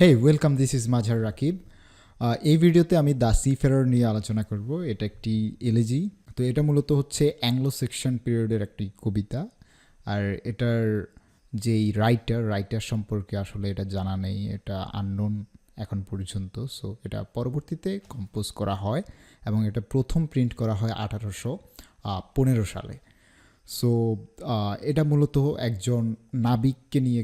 Hey welcome this is Mazhar Rakib এই ভিডিওতে আমি দ্য সি ফেরার নিয়ে আলোচনা করব। এটা একটি এলিজি তো এটা মূলত হচ্ছে অ্যাংলো সেকশন পিরিয়ডের একটি কবিতা। আর এটার যেই রাইটার রাইটার সম্পর্কে আসলে এটা জানা নেই, এটা আননোন এখন পর্যন্ত। সো এটা পরবর্তীতে কম্পোজ করা হয় এবং এটা প্রথম প্রিন্ট করা হয় আঠারোশো পনেরো সালে। সো এটা মূলত একজন নাবিককে নিয়ে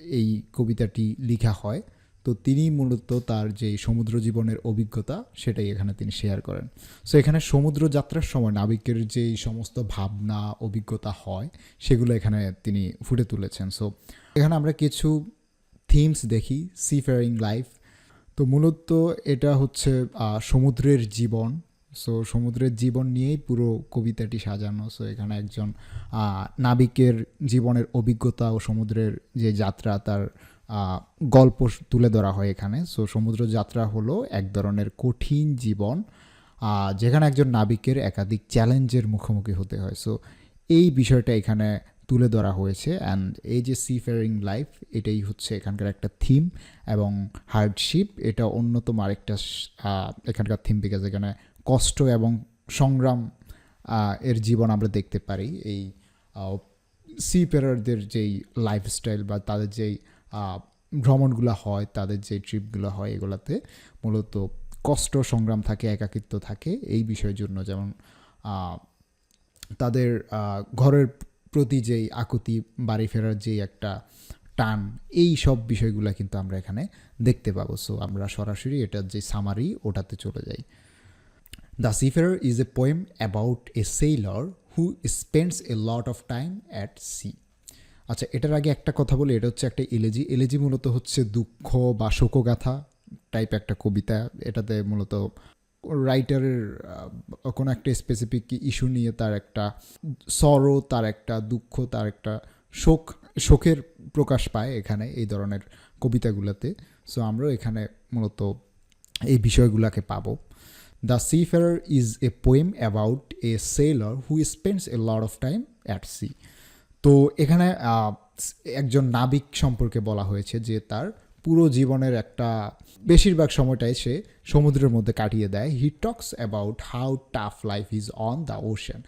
এই কবিতাটি লেখা হয়। তো তিনি মূলত তার যে সমুদ্র জীবনের অভিজ্ঞতা, সেটাই এখানে তিনি শেয়ার করেন। সো এখানে সমুদ্র যাত্রার সময় নাবিকের যেই সমস্ত ভাবনা, অভিজ্ঞতা হয়, সেগুলো এখানে তিনি ফুটে তুলেছেন। সো এখানে আমরা কিছু থিমস দেখি সি ফেয়ারিং লাইফ তো মূলত এটা হচ্ছে সমুদ্রের জীবন সো সমুদ্রের জীবন নিয়েই পুরো কবিতাটি সাজানো। সো এখানে একজন নাবিকের জীবনের অভিজ্ঞতা ও সমুদ্রের যে যাত্রা তার গল্প তুলে ধরা হয় এখানে। সো সমুদ্র যাত্রা হলো এক ধরনের কঠিন জীবন যেখানে একজন নাবিকের একাধিক চ্যালেঞ্জের মুখোমুখি হতে হয়। সো এই বিষয়টা এখানে তুলে ধরা হয়েছে। অ্যান্ড এই যে সি ফেয়ারিং লাইফ এটাই হচ্ছে এখানকার একটা থিম এবং হার্ডশিপ এটা অন্যতম আরেকটা এখানকার থিম বিকজ এখানে কষ্ট এবং সংগ্রাম এর জীবন আমরা দেখতে পারি। এই সি পেরারদের যেই লাইফস্টাইল বা তাদের যেই ভ্রমণগুলো হয়, তাদের যে ট্রিপগুলো হয়, এগুলাতে মূলত কষ্ট, সংগ্রাম থাকে, একাকিত্ব থাকে। এই বিষয়ের জন্য যেমন তাদের ঘরের প্রতি যেই আকুতি, বাড়ি ফেরার যেই একটা টান, এই সব বিষয়গুলো কিন্তু আমরা এখানে দেখতে পাবো। সো আমরা সরাসরি এটার যে সামারি ওটাতে চলে যাই। The Seafarer is a poem about a sailor who spends a lot of time at sea আচ্ছা এটার আগে একটা কথা বলি, এটা হচ্ছে একটা এলেজি এলেজি মূলত হচ্ছে দুঃখ বা শোকগাথা টাইপ একটা কবিতা। এটাতে মূলত রাইটারের কোনো একটা স্পেসিফিক ইস্যু নিয়ে তার একটা সরো তার একটা দুঃখ, তার একটা শোক, শোকের প্রকাশ পায় এখানে এই ধরনের কবিতাগুলোতে। সো আমরাও এখানে মূলত এই বিষয়গুলোকে পাবো। The Seafarer is a poem about a sailor who spends a lot of time at sea. তো এখানে একজন নাবিক সম্পর্কে বলা হয়েছে যে তার পুরো জীবনের একটা, বেশিরভাগ সময়টাই সে সমুদ্রের মধ্যে কাটিয়ে দেয় he talks about how tough life is on the ocean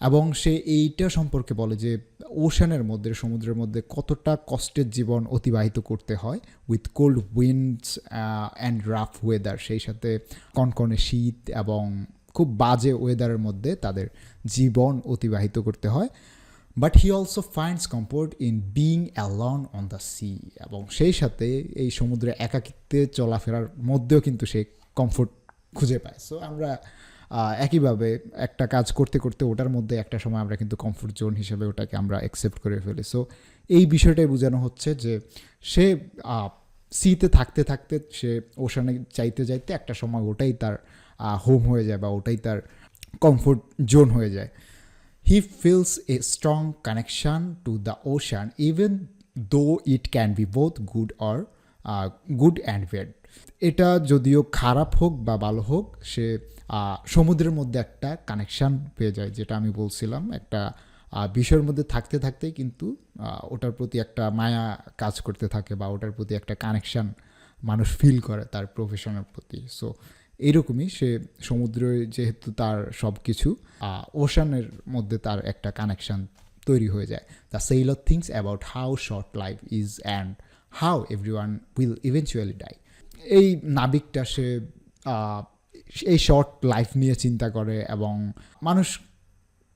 এবং সে এইটা সম্পর্কে বলে যে ওশানের মধ্যে, সমুদ্রের মধ্যে কতটা কষ্টের জীবন অতিবাহিত করতে হয় with cold winds and rough weather সেই সাথে কনকনে শীত এবং খুব বাজে ওয়েদারের মধ্যে তাদের জীবন অতিবাহিত করতে হয়। But he also finds comfort in being alone on the sea এবং সেই সাথে এই সমুদ্রে একাকিত্বে চলাফেরার মধ্যেও কিন্তু সে কমফোর্ট খুঁজে পায়। সো আমরা একইভাবে একটা কাজ করতে করতে ওটার মধ্যে একটা সময় আমরা কিন্তু কমফোর্ট জোন হিসেবে ওটাকে আমরা অ্যাকসেপ্ট করে ফেলি। সো এই বিষয়টাই বোঝানো হচ্ছে যে সে সিতে থাকতে থাকতে সে ওশানে চাইতে চাইতে একটা সময় ওটাই তার হোম হয়ে যায় বা ওটাই তার কমফোর্ট জোন হয়ে যায়। He feels a strong connection to the ocean, even though it can be both good or uh, and bad. এটা যদিও খারাপ হোক বা ভালো হোক সে সমুদ্রের মধ্যে একটা কানেকশান পেয়ে যায় যেটা আমি বলছিলাম একটা বিষয়ের মধ্যে থাকতে থাকতেই কিন্তু ওটার প্রতি একটা মায়া কাজ করতে থাকে বা ওটার প্রতি একটা কানেকশান মানুষ ফিল করে তার প্রফেশনের প্রতি সো এইরকমই সে সমুদ্রে যেহেতু তার সব কিছু ওশানের মধ্যে তার একটা কানেকশান তৈরি হয়ে যায় the sail of things about how short life is and how every one will eventually die এই নাবিকটা সে এই শর্ট লাইফ নিয়ে চিন্তা করে এবং মানুষ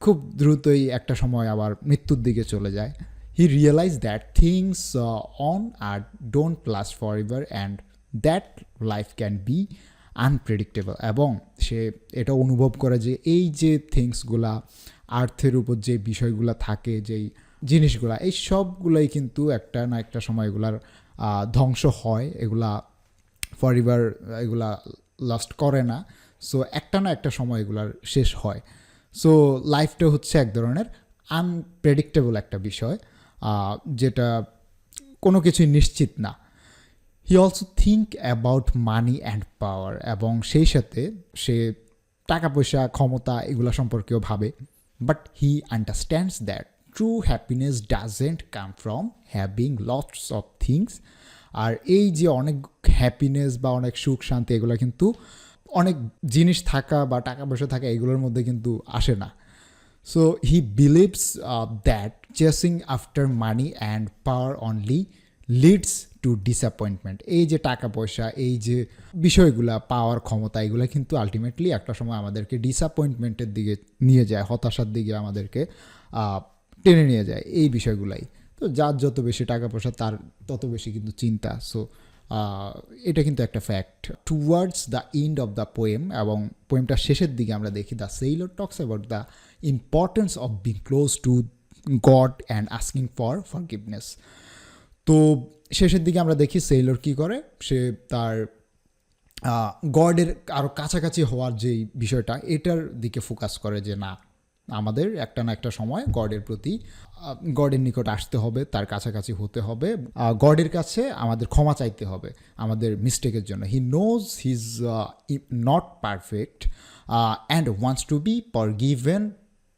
খুব দ্রুতই একটা সময় আবার মৃত্যুর দিকে চলে যায়। He realize that things on are don't last forever and that life can be unpredictable এবং সে এটা অনুভব করে যে এই যে থিংসগুলা আর্থের উপর যে বিষয়গুলো থাকে, যেই জিনিসগুলা, এই সবগুলাই কিন্তু একটা না একটা সময় এগুলার ধ্বংস হয়, এগুলা ফরইভার এগুলা লাস্ট করে না। সো একটা না একটা সময় এগুলার শেষ হয়। সো লাইফটা হচ্ছে এক ধরনের আনপ্রেডিক্টেবল একটা বিষয় যেটা কোনো কিছুই নিশ্চিত না। He also think about money and power এবং সেই সাথে সে টাকা পয়সা ক্ষমতা এগুলো সম্পর্কেও ভাবে। But he understands that true happiness doesn't come from having lots of things আর এই যে অনেক হ্যাপিনেস বা অনেক সুখ শান্তি এগুলো কিন্তু অনেক জিনিস থাকা বা টাকা পয়সা থাকা এগুলোর মধ্যে কিন্তু আসে না। So he believes that chasing after money and power only leads to disappointment এই যে টাকা পয়সা এই যে বিষয়গুলা পাওয়ার ক্ষমতা এগুলো কিন্তু আলটিমেটলি একটা সময় আমাদেরকে ডিসঅ্যাপয়েন্টমেন্টের দিকে নিয়ে যায় হতাশার দিকে আমাদেরকে আহ, টেনে নিয়ে যায় এই বিষয়গুলাই। তো যার যত বেশি টাকা পয়সা তার তত বেশি কিন্তু চিন্তা। সো এটা কিন্তু একটা fact towards the end of the poem এবং পোয়েমটার শেষের দিকে আমরা দেখি the sailor talks about the importance of being close to God and asking for forgiveness তো শেষের দিকে আমরা দেখি সেইলর কি করে? সে তার গডের আরও কাছাকাছি হওয়ার যেই বিষয়টা, এটার দিকে ফোকাস করে যে না আমাদের একটা না একটা সময় গডের প্রতি গডের নিকট আসতে হবে, তার কাছাকাছি হতে হবে। গডের কাছে আমাদের ক্ষমা চাইতে হবে, আমাদের মিস্টেকের জন্য। He knows his not perfect and wants to be forgiven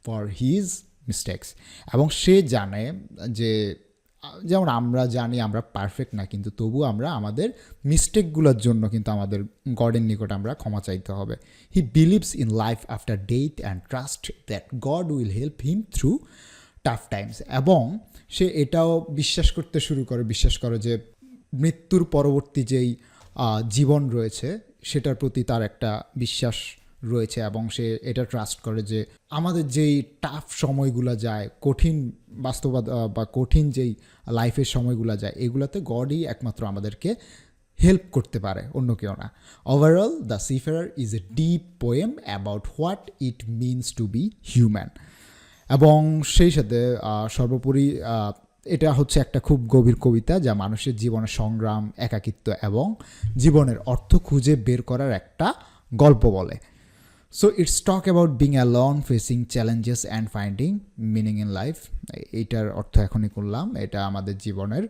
for his mistakes এবং সে জানে যে যেমন আমরা জানি আমরা পারফেক্ট না, কিন্তু তবু আমরা আমাদের মিস্টেকগুলোর জন্য কিন্তু আমাদের গডের নিকট আমরা ক্ষমা চাইতে হবে। He believes in life after death and trust that God will help him through tough times এবং সে এটাও বিশ্বাস করতে শুরু করে, বিশ্বাস করে যে মৃত্যুর পরবর্তী যেই জীবন রয়েছে, সেটার প্রতি তার একটা বিশ্বাস রয়েছে এবং সে এটা ট্রাস্ট করে যে আমাদের যেই টাফ সময়গুলো যায়, কঠিন বাস্তবতা বা কঠিন যেই লাইফের সময়গুলো যায়, এগুলাতে গডই একমাত্র আমাদেরকে হেল্প করতে পারে, অন্য কেউ না। Overall the seafarer is a deep poem about what it means to be human এবং সেই সাথে সর্বোপরি এটা হচ্ছে একটা খুব গভীর কবিতা যা মানুষের জীবনের সংগ্রাম, একাকিত্ব এবং জীবনের অর্থ খুঁজে বের করার একটা গল্প বলে। So it's talk about being alone facing challenges and finding meaning in life এইটার অর্থ এখনই করলাম। এটা আমাদের জীবনের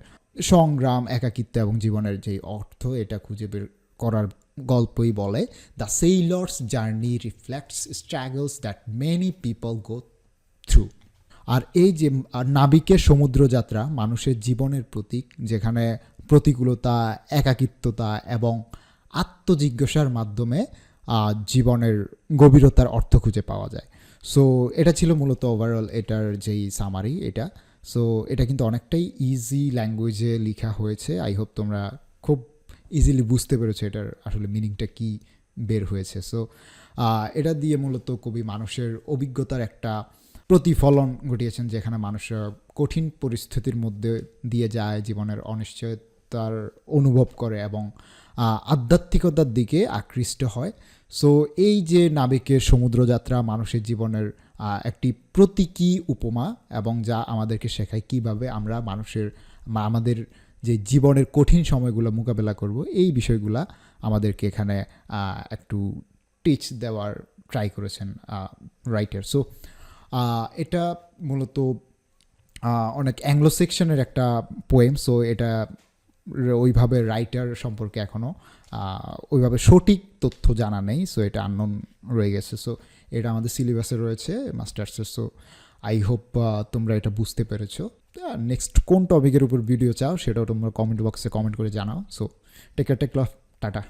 সংগ্রাম, একাকিত্ব এবং জীবনের যেই অর্থ, এটা খুঁজে বের করার গল্পই বলে। The sailor's journey reflects struggles that many people go through আর এই যে নাবিকের সমুদ্রযাত্রা, মানুষের জীবনের প্রতীক, যেখানে প্রতিকূলতা, একাকিত্বতা এবং আত্মজিজ্ঞাসার মাধ্যমে জীবনের গভীরতার অর্থ খুঁজে পাওয়া যায়। সো এটা ছিল মূলত ওভারঅল এটার যেই সামারি এটা। সো এটা কিন্তু অনেকটাই ইজি ল্যাঙ্গুয়েজে লেখা হয়েছে। আই হোপ তোমরা খুব ইজিলি বুঝতে পেরেছ এটার আসলে মিনিংটা কি বের হয়েছে। সো এটা দিয়ে মূলত কবি মানুষের অভিজ্ঞতার একটা প্রতিফলন ঘটিয়েছেন, যেখানে মানুষরা কঠিন পরিস্থিতির মধ্যে দিয়ে যায়, জীবনের অনিশ্চয়তার অনুভব করে এবং আধ্যাত্মিকতার দিকে আকৃষ্ট হয়। সো এই যে নাবিকের সমুদ্রযাত্রা মানুষের জীবনের একটি প্রতীকী উপমা এবং যা আমাদেরকে শেখায় কীভাবে আমরা মানুষের আমাদের যে জীবনের কঠিন সময়গুলো মোকাবেলা করব, এই বিষয়গুলা আমাদেরকে এখানে একটু টিচ দেওয়ার ট্রাই করেছেন রাইটার। সো এটা মূলত অনেক অ্যাংলো সেকশনের একটা পোয়েম। সো এটা ওইভাবে রাইটার সম্পর্কে এখনও ওইভাবে সঠিক তথ্য জানা নেই সো এটা আননোন রয়ে গেছে। সো এটা আমাদের সিলেবাসে রয়েছে মাস্টার্সের সো আই হোপ তোমরা এটা বুঝতে পেরেছ। নেক্সট কোন টপিকের উপর ভিডিও চাও, সেটাও তোমরা কমেন্ট বক্সে কমেন্ট করে জানাও। So take care take love tata.